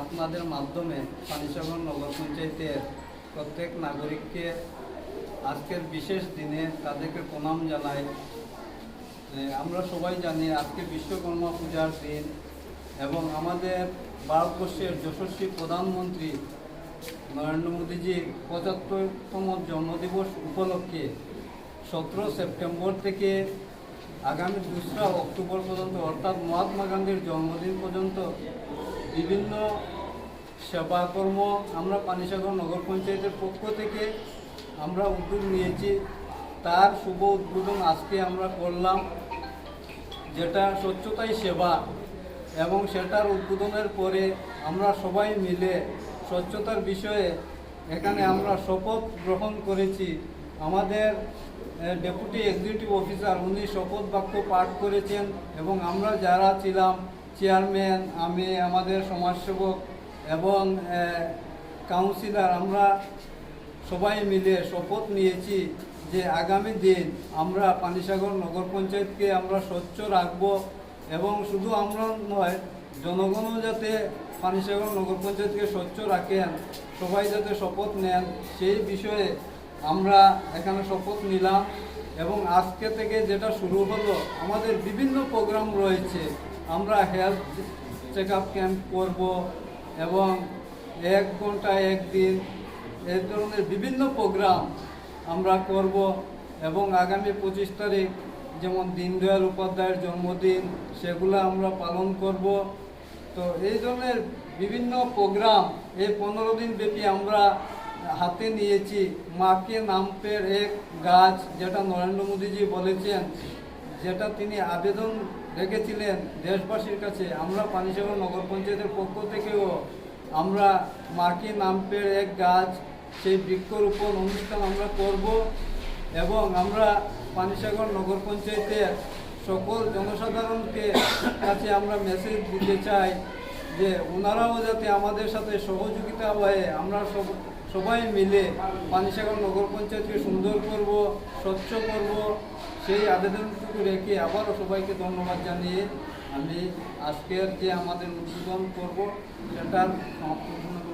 আপনাদের মাধ্যমে পানিসাগর নগর পঞ্চায়েতের প্রত্যেক নাগরিককে আজকের বিশেষ দিনে তাদেরকে প্রণাম জানাই। আমরা সবাই জানি আজকে বিশ্বকর্মা পূজার দিন এবং আমাদের ভারতবর্ষের যশস্বী প্রধানমন্ত্রী নরেন্দ্র মোদীজির পঁচাত্তরতম জন্মদিবস উপলক্ষে সতেরো সেপ্টেম্বর থেকে আগামী দোসরা অক্টোবর পর্যন্ত অর্থাৎ মহাত্মা গান্ধীর জন্মদিন পর্যন্ত বিভিন্ন সেবাকর্ম আমরা পানিসাগর নগর পঞ্চায়েতের পক্ষ থেকে আমরা উদ্যোগ নিয়েছি। তার শুভ উদ্বোধন আজকে আমরা করলাম। যেটা স্বচ্ছতাই সেবা এবং সেটার উদ্বোধনের পরে আমরা সবাই মিলে স্বচ্ছতার বিষয়ে এখানে আমরা শপথ গ্রহণ করেছি। আমাদের ডেপুটি এক্সিকিউটিভ অফিসার উনি শপথ বাক্য পাঠ করেছেন এবং আমরা যারা ছিলাম চেয়ারম্যান, আমি, আমাদের সমাজসেবক এবং কাউন্সিলর, আমরা সবাই মিলে শপথ নিয়েছি যে আগামী দিন আমরা পানিসাগর নগর পঞ্চায়েতকে আমরা স্বচ্ছ রাখব এবং শুধু আমরা নয়, জনগণও যাতে পানিসাগর নগর পঞ্চায়েতকে স্বচ্ছ রাখেন, সবাই যাতে শপথ নেন, সেই বিষয়ে আমরা এখানে শপথ নিলাম। এবং আজকে থেকে যেটা শুরু হলো, আমাদের বিভিন্ন প্রোগ্রাম রয়েছে। আমরা হেলথ চেক আপ ক্যাম্প করব এবং এক ঘণ্টা একদিন এই ধরনের বিভিন্ন প্রোগ্রাম আমরা করব এবং আগামী পঁচিশ তারিখ যেমন দীনদয়াল উপাধ্যায়ের জন্মদিন, সেগুলো আমরা পালন করব। তো এই ধরনের বিভিন্ন প্রোগ্রাম, এই পনেরো দিন ব্যাপী আমরা হাতে নিয়েছি। মাকে নামপের এক গাছ যেটা নরেন্দ্র মোদীজি বলেছেন, যেটা তিনি আবেদন রেখেছিলেন দেশবাসীর কাছে। আমরা পানিসাগর নগর পঞ্চায়েতের পক্ষ থেকেও আমরা মাকে নামপের এক গাছ, সেই বৃক্ষরোপণ অনুষ্ঠান আমরা করব এবং আমরা পানিসাগর নগর পঞ্চায়েতের সকল জনসাধারণকে কাছে আমরা মেসেজ দিতে চাই যে ওনারাও যাতে আমাদের সাথে সহযোগিতা হয়ে আমরা সব সবাই মিলে পানিসাগর নগর পঞ্চায়েতকে সুন্দর করব, স্বচ্ছ করব, সেই আবেদনটুকু রেখে আবারও সবাইকে ধন্যবাদ জানিয়ে আমি আজকের যে আমাদের উদ্বোধন করব, সেটার সমাপ্ত।